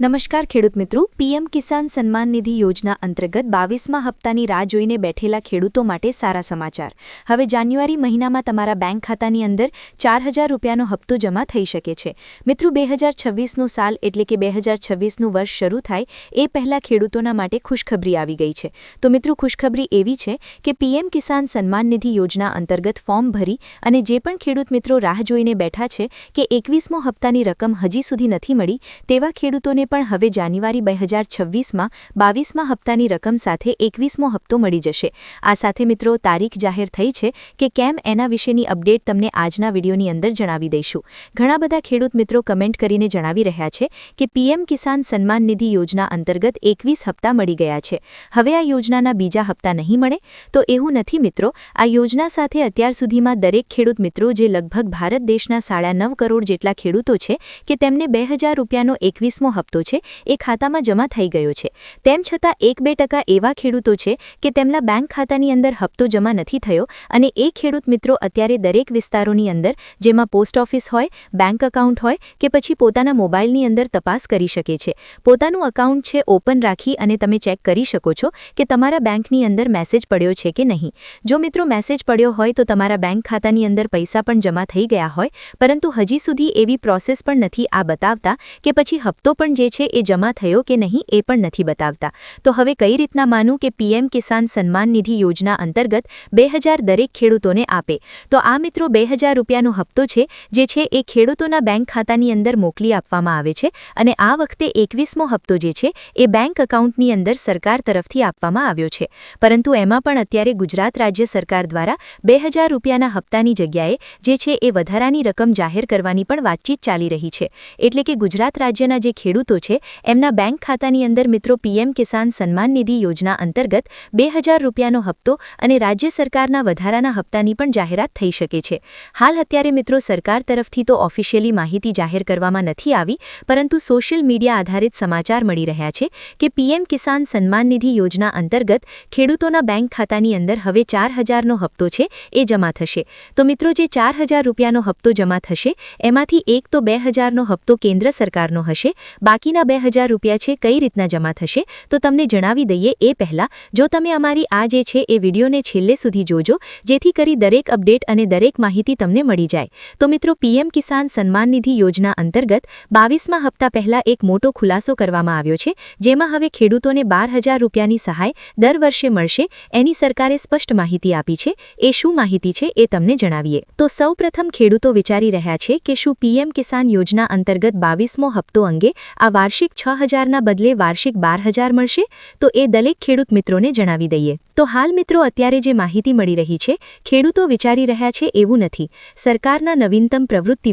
નમસ્કાર ખેડૂત મિત્રો. પીએમ કિસાન સન્માન નિધિ યોજના અંતર્ગત બાવીસમા હપ્તાની રાહ જોઈને બેઠેલા ખેડૂતો માટે સારા સમાચાર. હવે જાન્યુઆરી મહિનામાં તમારા બેંક ખાતાની અંદર ચાર હજાર રૂપિયાનો હપ્તો જમા થઈ શકે છે. મિત્રો, બે હજાર છવ્વીસનું સાલ એટલે કે બે હજાર છવ્વીસનું વર્ષ શરૂ થાય એ પહેલાં ખેડૂતોના માટે ખુશખબરી આવી ગઈ છે. તો મિત્રો, ખુશખબરી એવી છે કે પીએમ કિસાન સન્માન નિધિ યોજના અંતર્ગત ફોર્મ ભરી અને જે પણ ખેડૂત મિત્રો રાહ જોઈને બેઠા છે કે એકવીસમો હપ્તાની રકમ હજી સુધી નથી મળી તેવા ખેડૂતોને પણ હવે જાન્યુઆરી બે હજાર છવ્વીસમાં બાવીસમાં હપ્તાની રકમ સાથે એકવીસમો હપ્તો મળી જશે. આ સાથે મિત્રો તારીખ જાહેર થઈ છે કે કેમ એના વિશેની અપડેટ તમને આજના વિડીયોની અંદર જણાવી દઈશું. ઘણા બધા ખેડૂત મિત્રો કમેન્ટ કરીને જણાવી રહ્યા છે કે પીએમ કિસાન સન્માન નિધિ યોજના અંતર્ગત એકવીસ હપ્તા મળી ગયા છે. હવે આ યોજનાના બીજા હપ્તા નહીં મળે? તો એવું નથી મિત્રો. આ યોજના સાથે અત્યાર સુધીમાં દરેક ખેડૂત મિત્રો જે લગભગ ભારત દેશના સાડા નવ કરોડ જેટલા ખેડૂતો છે કે તેમને બે હજાર રૂપિયાનો એકવીસમો હપ્તો છે, એ ખાતામાં જમા થઈ ગયો છે. તેમ છતાં એક બે ટકા એવા ખેડૂતો છે કે તેમના બેંક ખાતાની અંદર હપ્તો જમા નથી થયો અને એ ખેડૂત મિત્રો અત્યારે દરેક વિસ્તારોની અંદર, જેમાં પોસ્ટ ઓફિસ હોય, બેંક એકાઉન્ટ હોય કે પછી પોતાના મોબાઈલની અંદર તપાસ કરી શકે છે. પોતાનું એકાઉન્ટ છે ઓપન રાખી અને તમે ચેક કરી શકો છો કે તમારા બેંકની અંદર મેસેજ પડ્યો છે કે નહીં. જો મિત્રો મેસેજ પડ્યો હોય તો તમારા બેંક ખાતાની અંદર પૈસા પણ જમા થઈ ગયા હોય, પરંતુ હજી સુધી એવી પ્રોસેસ પણ નથી આ બતાવતા કે પછી હપ્તો પણ જે છે એ જમા થયો કે નહીં એ પણ નથી બતાવતા. તો હવે કઈ રીતના માનું કે પીએમ કિસાન સન્માન નિધિ યોજના અંતર્ગત બે દરેક ખેડૂતોને આપે? તો આ મિત્રો બે રૂપિયાનો હપ્તો છે, જે છે એ ખેડૂતોના બેંક ખાતાની અંદર મોકલી આપવામાં આવે છે અને આ વખતે એકવીસમો હપ્તો જે છે એ બેંક એકાઉન્ટની અંદર સરકાર તરફથી આપવામાં આવ્યો છે. પરંતુ એમાં પણ અત્યારે ગુજરાત રાજ્ય સરકાર દ્વારા બે રૂપિયાના હપ્તાની જગ્યાએ, જે છે એ વધારાની રકમ જાહેર કરવાની પણ વાતચીત ચાલી રહી છે. એટલે કે ગુજરાત રાજ્યના જે ખેડૂતો છે, એમના બેંક ખાતાની અંદર મિત્રો પીએમ કિસાન સન્માન નિધિ યોજના અંતર્ગત બે રૂપિયાનો હપ્તો અને રાજ્ય સરકારના વધારાના હપ્તાની પણ જાહેરાત થઈ શકે છે. હાલ અત્યારે મિત્રો સરકાર તરફથી તો ઓફિશિયલી માહિતી જાહેર કરવામાં નથી આવી, પરંતુ સોશિયલ મીડિયા આધારિત સમાચાર મળી રહ્યા છે કે પીએમ કિસાન સન્માન નિધિ યોજના અંતર્ગત ખેડૂતોના બેંક ખાતાની અંદર હવે ચાર હજારનો હપ્તો છે, એ જમા થશે. તો મિત્રો જે ચાર હજાર રૂપિયાનો હપ્તો જમા થશે, એમાંથી એક તો બે હજારનો હપ્તો કેન્દ્ર સરકારનો હશે બાકીના બે હજાર રૂપિયા છે, કઈ રીતના જમા થશે, તો તમને જણાવી દઈએ એ પહેલાં. જો તમે અમારી આ જે છે, એ વિડીયોને છેલ્લે સુધી જોજો, જેથી કરી દરેક અપડેટ અને દરેક માહિતી તમને મળી જાય. તો મિત્રો પીએમ કિસાન સન્માન નિધિ યોજના અંતર્ગત બાવીસમાં હપ્તા પહેલાં એક મોટો ખુલાસો કરવામાં આવ્યો છે, જેમાં હવે ખેડૂતોને બાર હજાર રૂપિયાની સહાય દર વર્ષે મળશે, એની સરકારે સ્પષ્ટ માહિતી આપી છે. એ શું માહિતી છે, એ તમને જણાવીએ. તો સૌપ્રથમ ખેડૂતો વિચારી રહ્યા છે કે શું પીએમ કિસાન યોજના અંતર્ગત બાવીસમો હપ્તો અંગે આ વાર્ષિક છ હજારના બદલે વાર્ષિક બાર હજાર મળશે, તો એ દરેક ખેડૂત મિત્રોને જણાવી દઈએ. તો હાલ મિત્રો અત્યારે જે માહિતી મળી રહી છે, ખેડૂતો વિચારી રહ્યા છે એવું નથી. સરકારના નવીનતમ પ્રવૃત્તિ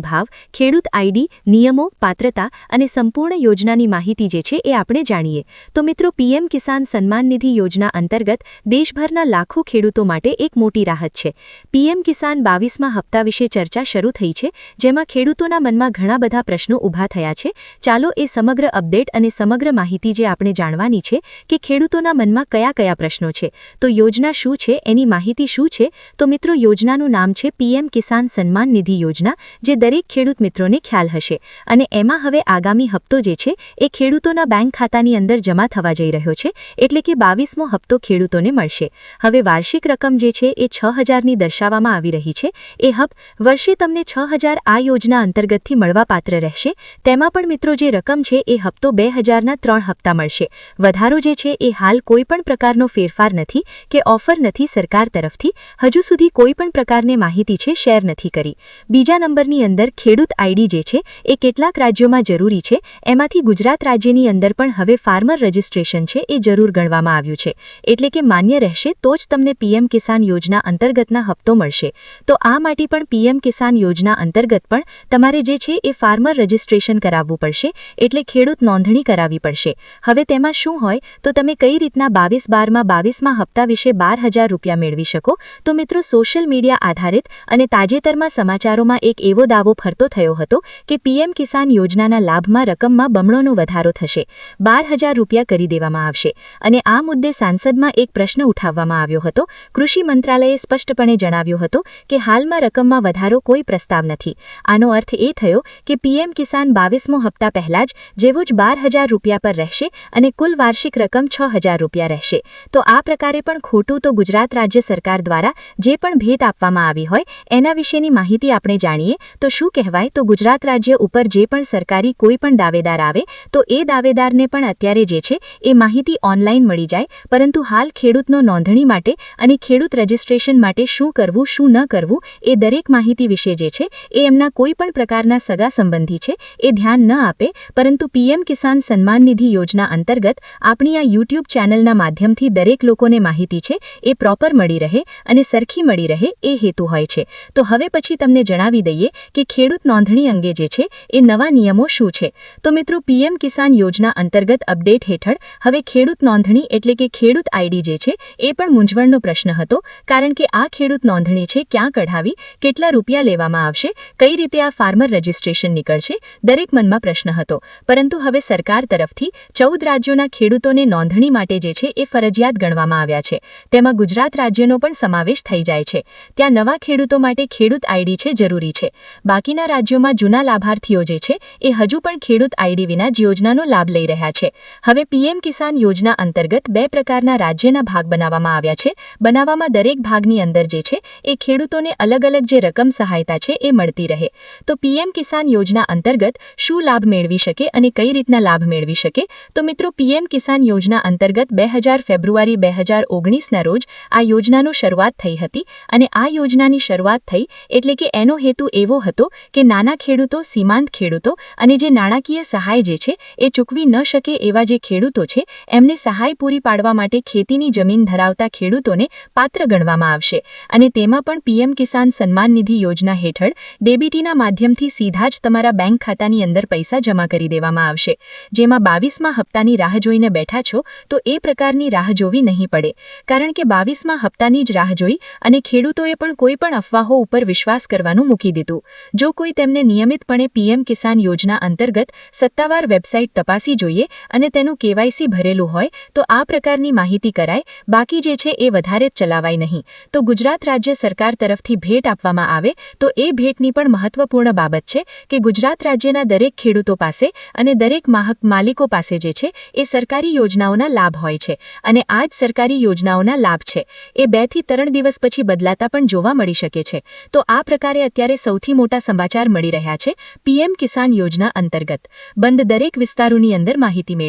ખેડૂત આઈડી, નિયમો, પાત્રતા અને સંપૂર્ણ યોજનાની માહિતી જે છે એ આપણે જાણીએ. તો મિત્રો પીએમ કિસાન સન્માન નિધિ યોજના અંતર્ગત દેશભરના લાખો ખેડૂતો માટે એક મોટી રાહત છે. પીએમ કિસાન બાવીસમાં હપ્તા વિશે ચર્ચા શરૂ થઈ છે, જેમાં ખેડૂતોના મનમાં ઘણા બધા પ્રશ્નો ઊભા થયા છે. ચાલો એ સમગ્ર અપડેટ અને સમગ્ર માહિતી જે આપણે જાણવાની છે કે ખેડૂતોના મનમાં કયા કયા પ્રશ્નો છે, તો યોજના શું છે, એની માહિતી શું છે, તો મિત્રો યોજનાનું નામ છે પીએમ કિસાન સન્માન નિધિ યોજના, જે દરેક ખેડૂત મિત્રોને ખ્યાલ હશે. અને એમાં હવે આગામી હપ્તો જે છે, એ ખેડૂતોના બેંક ખાતાની અંદર જમા થવા જઈ રહ્યો છે, એટલે કે બાવીસમો હપ્તો ખેડૂતોને મળશે. હવે વાર્ષિક રકમ જે છે, એ છ હજારની દર્શાવવામાં આવી રહી છે. એ હપ વર્ષે તમને છ હજાર આ યોજના અંતર્ગતથી મળવાપાત્ર રહેશે. તેમાં પણ મિત્રો જે રકમ છે એ હપ્તો બે હજારના ત્રણ હપ્તા મળશે. વધારો જે છે એ હાલ કોઈ પણ પ્રકારનો ફેરફાર નથી કે ઓફર નથી સરકાર તરફથી. હજુ સુધી કોઈ પણ પ્રકારની માહિતી છે શેર નથી કરી. બીજા નંબરની અંદર ખેડૂત આઈડી જે છે એ કેટલાક રાજ્યોમાં જરૂરી છે. એમાંથી ગુજરાત રાજ્યની અંદર પણ હવે ફાર્મર રજિસ્ટ્રેશન છે એ જરૂર ગણવામાં આવ્યું છે. એટલે કે માન્ય રહેશે તો જ તમને પીએમ કિસાન યોજના અંતર્ગતના હપ્તો મળશે. તો આ માટે પણ પીએમ કિસાન યોજના અંતર્ગત પણ તમારે જે છે એ ફાર્મર રજિસ્ટ્રેશન કરાવવું પડશે. એટલે ખેડૂત નોંધણી કરાવવી પડશે. હવે તેમાં શું હોય? તો તમે કઈ રીતના બાવીસ બારમાં બાવીસમાં હપ્તા વિશે બાર હજાર રૂપિયા મેળવી શકો? તો મિત્રો, સોશિયલ મીડિયા આધારિત અને તાજેતરમાં સમાચારોમાં એક એવો દાવો ફરતો થયો હતો કે પીએમ કિસાન યોજનાના લાભમાં રકમમાં બમણોનો વધારો થશે. બાર હજાર રૂપિયા કરી દેવામાં આવશે. અને આ મુદ્દે સાંસદમાં એક પ્રશ્ન ઉઠાવવામાં આવ્યો હતો. કૃષિ મંત્રાલયે સ્પષ્ટપણે જણાવ્યું હતું કે હાલમાં રકમમાં વધારો કોઈ પ્રસ્તાવ નથી. આનો અર્થ એ થયો કે પીએમ કિસાન બાવીસમો હપ્તા પહેલા જ જેવું જ બાર હજાર રૂપિયા પર રહેશે અને કુલ વાર્ષિક રકમ છ હજાર રૂપિયા રહેશે. તો આ પ્રકારે પણ ખોટું તો ગુજરાત રાજ્ય સરકાર દ્વારા જે પણ ભેટ આપવામાં આવી હોય, એના વિશેની માહિતી આપણે જાણીએ. તો શું કહેવાય? તો ગુજરાત રાજ્ય ઉપર જે પણ સરકારી કોઈ પણ દાવેદાર આવે, તો એ દાવેદારને પણ અત્યારે જે છે, એ માહિતી ઓનલાઈન મળી જાય. પરંતુ હાલ ખેડૂતનો નોંધણી માટે અને ખેડૂત રજિસ્ટ્રેશન માટે શું કરવું, શું ન કરવું, એ દરેક માહિતી વિશે જે છે, એ એમના કોઈ પણ પ્રકારના સગા સંબંધી છે, એ ધ્યાન ન આપે. પરંતુ પીએમ કિસાન સન્માન નિધિ યોજના અંતર્ગત આપણી આ યુટ્યુબ ચેનલના માધ્યમથી દરેક લોકોને માહિતી છે, એ પ્રોપર મળી રહે અને સરખી મળી રહે એ હેતુ હોય છે. તો હવે પછી તમને જણાવી દઈએ કે ખેડૂત નોંધણી અંગે જે છે, એ નવા નિયમો શું છે? તો મિત્રો, પીએમ કિસાન યોજના અંતર્ગત અપડેટ હેઠળ હવે ખેડૂત નોંધણી એટલે કે ખેડૂત આઈડી જે છે, એ પણ મૂંઝવણનો પ્રશ્ન હતો, કારણ કે આ ખેડૂત નોંધણી છે ક્યાં કઢાવી, કેટલા રૂપિયા લેવામાં આવશે, કઈ રીતે આ ફાર્મર રજિસ્ટ્રેશન નીકળશે, દરેક મનમાં પ્રશ્ન હતો. પરંતુ હવે સરકાર તરફથી ચૌદ રાજ્યોના ખેડૂતોને નોંધણી માટે જે છે એ ફરજિયાત ગણવામાં આવ્યા છે. તેમાં ગુજરાત રાજ્યનો પણ સમાવેશ થઈ જાય છે. ત્યાં નવા ખેડૂતો માટે ખેડૂત આઈડી છે જરૂરી છે. બાકીના રાજ્યોમાં જૂના લાભાર્થીઓ જે છે એ હજુ પણ ખેડૂત આઈડી વિના જ યોજનાનો લાભ લઈ રહ્યા છે. હવે પીએમ કિસાન યોજના અંતર્ગત બે પ્રકારના રાજ્યના ભાગ બનાવવામાં આવ્યા છે. બનાવવામાં દરેક ભાગની અંદર જે છે એ ખેડૂતોને અલગ અલગ જે રકમ સહાયતા છે એ મળતી રહે. તો પીએમ કિસાન યોજના અંતર્ગત શું લાભ મેળવી શકે અને કઈ રીતના લાભ મેળવી શકે? તો મિત્રો, પીએમ કિસાન યોજના અંતર્ગત બે ફેબ્રુઆરી બે હજાર ઓગણીસના રોજ આ યોજનાનો શરૂઆત થઈ હતી અને આ યોજનાની શરૂઆત થઈ એટલે કે એનો હેતુ એવો હતો કે નાના ખેડૂતો, સીમાંત ખેડૂતો અને જે નાણાકીય સહાય જે છે એ ચૂકવી ન શકે એવા જે ખેડૂતો છે, એમને સહાય પૂરી પાડવા માટે ખેતીની જમીન ધરાવતા ખેડૂતોને પાત્ર ગણવામાં આવશે. અને તેમાં પણ પીએમ કિસાન સન્માન નિધિ યોજના હેઠળ ડેબીટીના માધ્યમથી સીધા જ તમારા બેંક ખાતાની અંદર પૈસા જમા કરી દેવામાં આવશે. જેમાં બાવીસમાં હપ્તાની રાહ જોઈને બેઠા છો તો એ પ્રકારની રાહ જોવી નહીં પડે. કારણ કે બાવીસમાં હપ્તાની જ રાહ જોઈ અને ખેડૂતોએ પણ કોઈ પણ અફવાઓ ઉપર વિશ્વાસ કરવાનું મૂકી દીધું. જો કોઈ તેમને નિયમિતપણે પીએમ કિસાન યોજના અંતર્ગત સત્તાવાર વેબસાઇટ તપાસી જોઈએ અને તેનું કેવાયસી ભરેલું હોય, તો આ પ્રકારની માહિતી કરાય, બાકી જે છે એ વધારે જ ચલાવાય નહીં. તો ગુજરાત રાજ્ય સરકાર તરફથી ભેટ આપવામાં આવે, તો એ ભેટની પણ મહત્વપૂર્ણ બાબત છે કે ગુજરાત રાજ્યના દરેક ખેડૂતો પાસે અને દરેક માહક માલિકો પાસે જે છે, એ સરકારી યોજનાઓના લાભ હોય છે. અને આ જ સરકારી યોજનાઓના લાભ છે. એ બેથી ત્રણ દિવસ પછી બદલાતા પણ જોવા મળી શકે છે. તો આ પ્રકારે અત્યારે સૌથી મોટા સમાચાર મળી રહ્યા છે. પીએમ કિસાન યોજના અંતર્ગત. બંધ દરેક વિસ્તારોની અંદર માહિતી મેળવી.